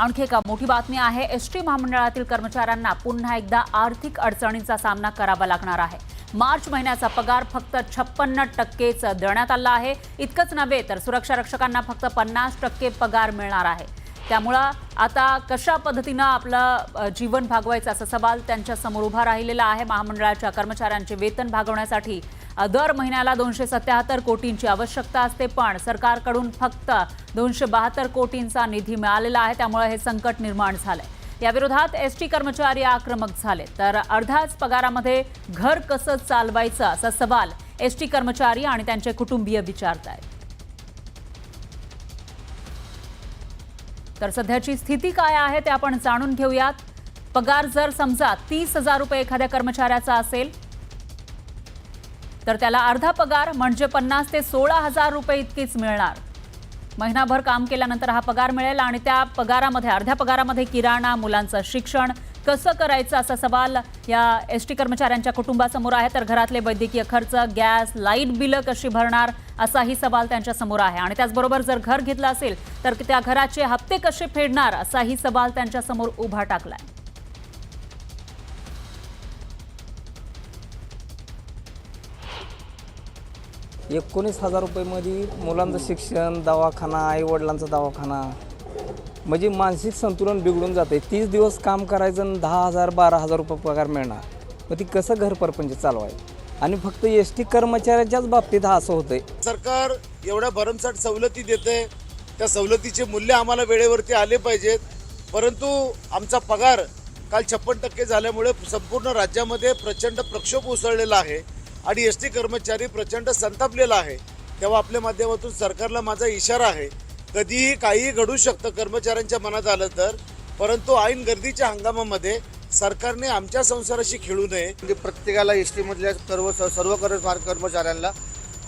आणखी एका मोठी बातमी आहे एस टी महामंडळातील कर्मचाऱ्यांना पुन्हा एकदा आर्थिक अडचणींचा सामना करावा लागणार आहे. मार्च महिन्याचा पगार फक्त छप्पन्न टक्केच देण्यात आला आहे. इतकंच नव्हे तर सुरक्षा रक्षकांना फक्त पन्नास टक्के पगार मिळणार आहे. त्यामुळं आता कशा पद्धतीनं आपलं जीवन भागवायचं असा सवाल त्यांच्यासमोर उभा राहिलेला आहे. महामंडळाच्या कर्मचाऱ्यांचे वेतन भागवण्यासाठी दर महिन्याला दोनशे सत्याहत्तर कोटींची आवश्यकता असते. पण सरकारकडून फक्त दोनशे बहात्तर कोटींचा निधी मिळालेला आहे. त्यामुळे हे संकट निर्माण झालंय. याविरोधात एस टी कर्मचारी आक्रमक झाले. तर अर्धाच पगारामध्ये घर कसं चालवायचं असा सवाल एस टी कर्मचारी आणि त्यांचे कुटुंबीय विचारत आहेत तर सध्याची स्थिती काय आहे ते आपण जाणून घेऊयात. पगार जर समजा तीस हजार रुपये एखाद्या कर्मचाऱ्याचा असेल तर त्याला अर्धा पगार म्हणजे पन्नास ते सोळा हजार रुपये इतकीच मिळणार. महिनाभर काम केल्यानंतर हा पगार मिळेल आणि त्या पगारामध्ये अर्ध्या पगारामध्ये किराणा मुलांचं शिक्षण कसं करायचं असा सवाल या एस टी कर्मचाऱ्यांच्या कुटुंबासमोर आहे. तर घरातले वैद्यकीय खर्च गॅस लाइट बिलं कशी भरणार असाही सवाल त्यांच्यासमोर आहे. आणि त्याचबरोबर जर घर घेतलं असेल तर त्या घराचे हप्ते कसे फेडणार असाही सवाल त्यांच्यासमोर उभा टाकलाय. एकोणीस हजार रुपयेमध्ये मुलांचं शिक्षण दवाखाना आईवडिलांचा दवाखाना म्हणजे मानसिक संतुलन बिघडून जाते तीस दिवस काम करायचं आणि दहा हजार बारा हजार रुपये पगार मिळणार. मग ती कसं घर परपंच चालवायचं आणि फक्त एस टी कर्मचाऱ्यांच्याच बाबतीत हा असं होतंय. सरकार एवढ्या भरमसाठ सवलती देते त्या सवलतीचे मूल्य आम्हाला वेळेवरती आले पाहिजेत. परंतु आमचा पगार काल छप्पन टक्के झाल्यामुळे संपूर्ण राज्यामध्ये प्रचंड प्रक्षोभ उसळलेला आहे आणि एस टी कर्मचारी प्रचंड संतापलेला आहे. तेव्हा आपल्या माध्यमातून सरकारला माझा इशारा आहे. कधीही काहीही घडू शकतं कर्मचाऱ्यांच्या मनात आलं तर. परंतु ऐन गर्दीच्या हंगामामध्ये सरकारने आमच्या संसाराशी खेळू नये. म्हणजे प्रत्येकाला एस टीमधल्या सर्व सर्व कर्म कर्मचाऱ्यांना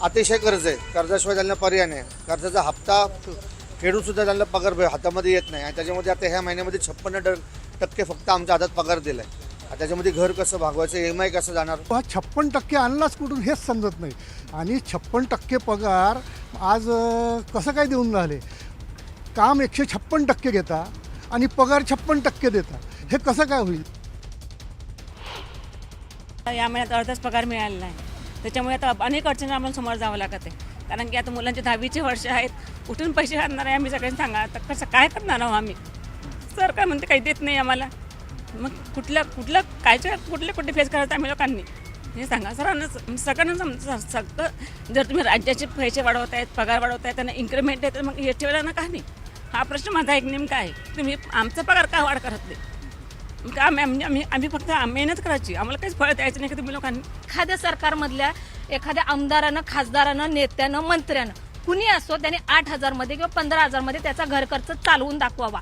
अतिशय कर्ज आहे. कर्जाशिवाय त्यांना पर्याय नाही. कर्जाचा हप्ता फेडून सुद्धा त्यांना पगार हातामध्ये येत नाही. आणि त्याच्यामध्ये आता ह्या महिन्यामध्ये छप्पन्न टक्के फक्त आमच्या हातात पगार दिला आहे त्याच्यामध्ये घर कसं भागवायचं एम आय कसं जाणार? हा छप्पन टक्के आणलाच कुठून हेच समजत नाही. आणि छप्पन टक्के पगार आज कसं काय देऊन राहिले? काम एकशे छप्पन टक्के घेता आणि पगार छप्पन टक्के देता. हे कसं काय होईल? या महिन्यात अर्धाच पगार मिळालेला आहे त्याच्यामुळे आता अनेक अडचणी आम्हाला समोर जावं लागत आहे. कारण की आता मुलांचे दहावीचे वर्ष आहेत. कुठून पैसे आणणार आहे आम्ही सगळ्यांनी सांगा. तर कसं काय करणार आहोत आम्ही? सर काय म्हणते काही देत नाही आम्हाला. मग कुठल्या कुठलं कायच्या कुठले कुठे फेस करायचं आम्ही लोकांनी? हे सांगा. सरांना सगळ्यांना सम- सगळं जर तुम्ही राज्याचे पैसे वाढवत आहेत पगार वाढवत आहेत त्यांना इन्क्रीमेंट आहे तर मग हे ना का नाही हा प्रश्न माझा एक नेमका आहे. तुम्ही आमचा पगार का वाढ करत नाही? का आम्ही आम्ही आम्ही आम्ही फक्त मेहनत करायची. आम्हाला काहीच फळ द्यायचं नाही का तुम्ही लोकांनी? एखाद्या सरकारमधल्या एखाद्या आमदारानं खासदारानं नेत्यानं मंत्र्यानं कुणी असो त्याने आठ हजारमध्ये किंवा पंधरा हजारमध्ये त्याचा घर खर्च चालवून दाखवावा.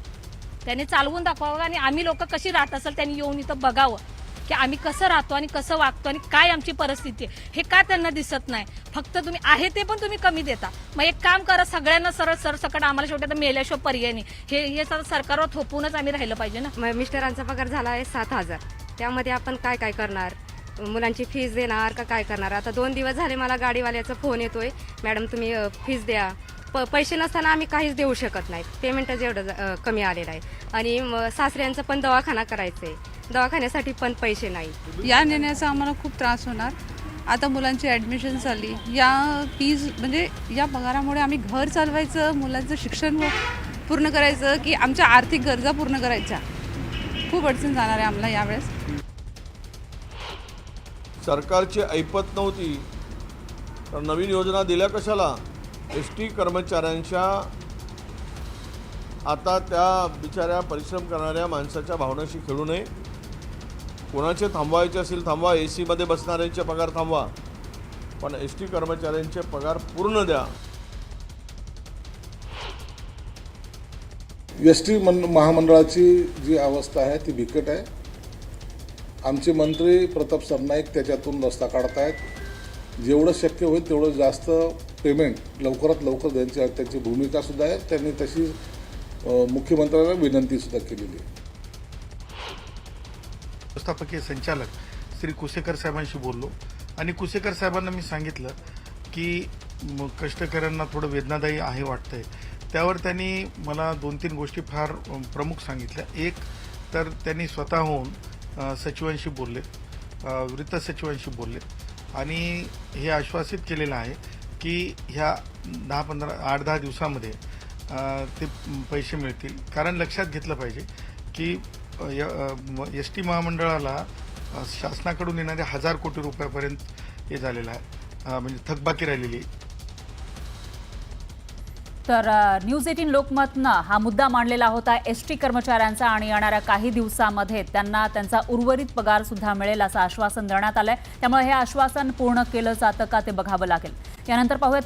त्याने चालवून दाखवावा आणि आम्ही लोक कशी राहत असेल त्यांनी येऊन इथं बघावं. की आम्ही कसं राहतो आणि कसं वागतो आणि काय आमची परिस्थिती आहे हे का त्यांना दिसत नाही? फक्त तुम्ही आहे ते पण तुम्ही कमी देता. मग एक काम करा सगळ्यांना सरळ सरसकट आम्हाला शेवटी आता मेल्याशिवाय पर्याय नाही. हे हे सरकारवर थोपूनच आम्ही राहिलं पाहिजे ना. मग मिस्टरांचा पगार झाला आहे सात हजार. त्यामध्ये आपण काय काय करणार? मुलांची फीस देणार का काय करणार? आता दोन दिवस झाले मला गाडीवाल्याचा फोन येतोय. मॅडम तुम्ही फीज फीस द्या. प पैसे नसताना आम्ही काहीच देऊ शकत नाही. पेमेंटच एवढं कमी आलेलं आहे. आणि सासऱ्यांचा पण दवाखाना करायचा आहे दवाखान्यासाठी पण पैसे नाही. या निर्णयाचा आम्हाला खूप त्रास होणार. आता मुलांची ॲडमिशन झाली. या फीज म्हणजे या पगारामुळे आम्ही घर चालवायचं मुलांचं शिक्षण पूर्ण करायचं की आमच्या आर्थिक गरजा पूर्ण करायच्या. खूप अडचण जाणार आहे आम्हाला यावेळेस. सरकारची ऐपत नव्हती. तर नवीन योजना दिल्या कशाला? एस टी कर्मचाऱ्यांच्या आता त्या बिचाऱ्या परिश्रम करणाऱ्या माणसाच्या भावनाशी खेळू नये. कोणाचे थांबवायचे असेल थांबवा. ए सीमध्ये बसणाऱ्यांचे पगार थांबवा. पण एस टी कर्मचाऱ्यांचे पगार पूर्ण द्या. एस टी मन महामंडळाची जी अवस्था आहे ती बिकट आहे. आमचे मंत्री प्रताप सरनाईक त्याच्यातून रस्ता काढत आहेत जेवढं शक्य होईल तेवढं जास्त पेमेंट लवकरात लवकर द्यायची त्यांची भूमिकासुद्धा आहे. त्यांनी तशी मुख्यमंत्र्यांना विनंतीसुद्धा केलेली आहे. व्यवस्थापकीय संचालक श्री कुसेकर साहेबांशी बोललो. आणि कुसेकर साहेबांना मी सांगितलं की कष्टकऱ्यांना थोडं वेदनादायी आहे वाटतंय. त्यावर त्यांनी मला दोन तीन गोष्टी फार प्रमुख सांगितल्या. एक तर त्यांनी स्वतःहून सचिवांशी बोलले वृत्त सचिवांशी बोलले. आणि हे आश्वासित केलेलं आहे की ह्या दहा पंधरा आठ दहा दिवसामध्ये ते पैसे मिळतील. कारण लक्षात घेतलं पाहिजे की एस टी महामंडळाला शासनाकडून येणारे हजार कोटी रुपयापर्यंत हे झालेलं आहे. म्हणजे थकबाकी राहिलेली. तर न्यूज एटीन लोकमतनं हा मुद्दा मांडलेला होता एस टी कर्मचाऱ्यांचा आणि येणाऱ्या काही दिवसामध्ये त्यांना त्यांचा उर्वरित पगार सुद्धा मिळेल असं आश्वासन देण्यात आलंय. त्यामुळे हे आश्वासन पूर्ण केलं जातं का ते बघावं लागेल. यानंतर पाहूयात